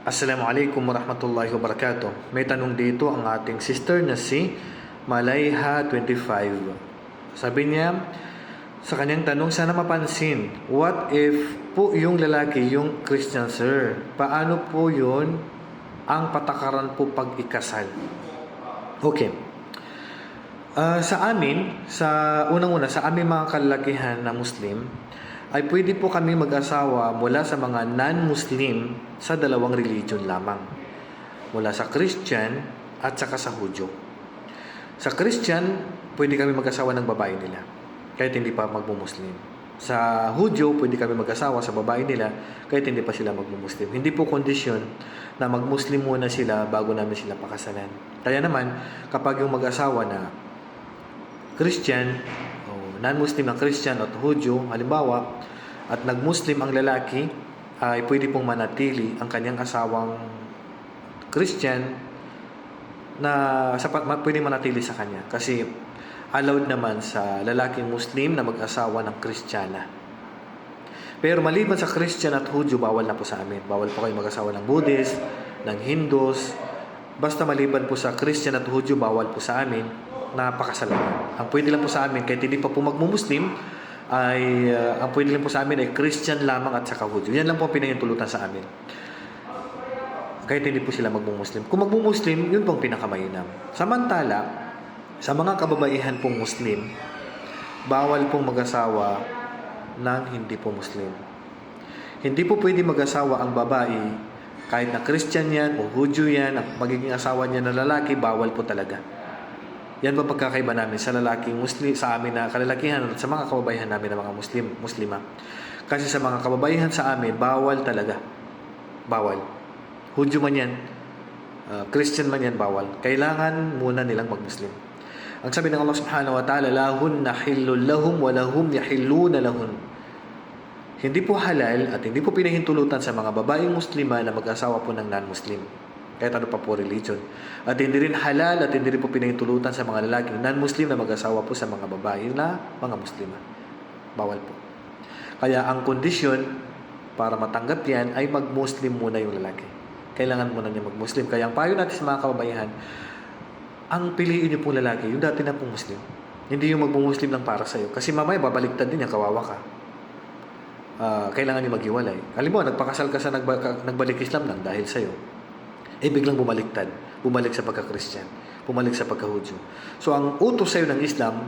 Assalamualaikum warahmatullahi wabarakatuh. May tanong dito ang ating sister na si Malayha25. Sabi niya, sa kanyang tanong, sana mapansin, what if po yung lalaki, yung Christian sir, paano po yun ang patakaran po pag ikasal? Okay. Ah, sa amin, sa unang-una, sa aming mga kalalakihan na Muslim, ay pwede po kami mag-asawa mula sa mga non-Muslim sa dalawang religion lamang. Mula sa Christian at saka sa Hudyo. Sa Christian, pwede kami mag-asawa ng babae nila kahit hindi pa magmumuslim. Sa Hudyo, pwede kami mag-asawa sa babae nila kahit hindi pa sila magmumuslim. Hindi po kondisyon na magmuslim muna sila bago namin sila pakasalan. Kaya naman, kapag yung mag-asawa na Christian, non-Muslim na Christian at Hudyo, halimbawa, at nag-Muslim ang lalaki, ay pwede pong manatili ang kanyang asawang Christian na sapat pwede manatili sa kanya kasi allowed naman sa lalaking Muslim na mag-asawa ng Kristiyana. Pero maliban sa Christian at Hudyo, bawal na po sa amin. Bawal po kayo mag-asawa ng Buddhist, ng Hindus. Basta maliban po sa Christian at Hudyo, bawal po sa amin na. Ang pwede lang po sa amin, kahit hindi pa po magmumuslim, ay uh, ang pwede lang po sa amin ay Christian lamang at saka Hudyo. Yan lang po ang pinahintulutan sa amin. Kahit hindi po sila magmumuslim. Kung magmumuslim, yun pong pinakamainam. Samantala, sa mga kababaihan pong Muslim, bawal pong mag-asawa ng hindi po Muslim. Hindi po pwede mag-asawa ang babae kahit na Christian yan o Hudyo yan, magiging asawa niya na lalaki, bawal po talaga. Yan po pagkakaiba namin sa lalaking Muslim, sa amin na kalalakihan at sa mga kababaihan namin na mga Muslim, Muslima. Kasi sa mga kababaihan sa amin, bawal talaga. Bawal. Hudyo man yan, uh, Christian man yan, bawal. Kailangan muna nilang mag-Muslim. Ang sabi ng Allah subhanahu wa ta'ala, lahun na lahum wa lahum yahilluna lahun. Hindi po halal at hindi po pinahintulutan sa mga babaeng muslima na mag-asawa po ng non-muslim. Kahit ano pa po religion. At hindi rin halal at hindi rin po pinahintulutan sa mga lalaking non-muslim na mag-asawa po sa mga babae na mga muslima. Bawal po. Kaya ang kondisyon para matanggap yan ay mag-muslim muna yung lalaki. Kailangan muna niya mag-muslim. Kaya ang payo natin sa mga kababayan, ang piliin niyo pong lalaki, yung dati na pong Muslim. Hindi yung magmumuslim lang para sa'yo. Kasi mamaya babaliktad din yan, kawawa ka. Uh, kailangan niyo maghiwalay. Alam mo, nagpakasal ka sa nagba, nagbalik Islam lang dahil sa'yo. Eh, biglang bumaliktad. Bumalik sa pagka-Christian. Bumalik sa pagka-Hudyo. So, ang utos sa'yo ng Islam,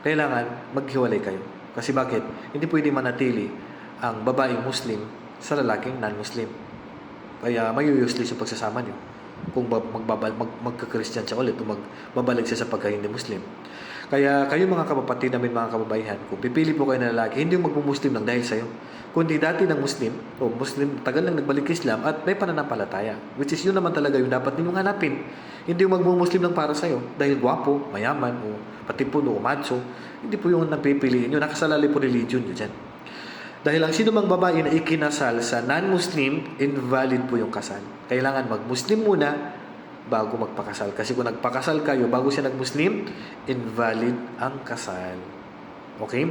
kailangan maghiwalay kayo. Kasi bakit? Hindi pwede manatili ang babaeng Muslim sa lalaking non-Muslim. Kaya mayuyuslis yung pagsasama niyo kung magbabal mag, magka-Christian siya ulit o magbabalik siya sa pagka-hindi Muslim. Kaya kayo mga kapapatid namin mga kababayan, kung pipili po kayo ng lalaki, hindi yung magmumuslim lang dahil sa'yo. Kundi dati ng Muslim, o Muslim, tagal lang nagbalik Islam at may pananampalataya. Which is yun naman talaga yung dapat ninyong hanapin. Hindi yung magmumuslim lang para sa'yo dahil gwapo, mayaman, o patipuno, o macho. Hindi po yung napipiliin nyo. Nakasalali po religion nyo dyan. Dahil ang sino mang babae na ikinasal sa non-Muslim, invalid po yung kasal. Kailangan mag-Muslim muna bago magpakasal. Kasi kung nagpakasal kayo bago siya nag-Muslim, invalid ang kasal. Okay?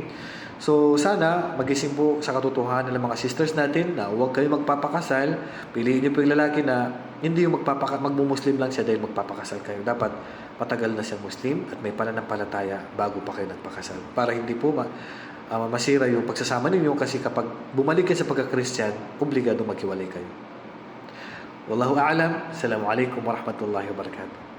So, sana magising po sa katotohanan ng mga sisters natin na huwag kayo magpapakasal. Piliin niyo po yung lalaki na hindi yung magpapaka magmumuslim lang siya dahil magpapakasal kayo. Dapat matagal na siya Muslim at may pananampalataya bago pa kayo nagpakasal. Para hindi po ma uh, masira yung pagsasama ninyo kasi kapag bumalik kayo sa pagka-Christian, obligado maghiwalay kayo. Wallahu a'lam. Assalamualaikum warahmatullahi wabarakatuh.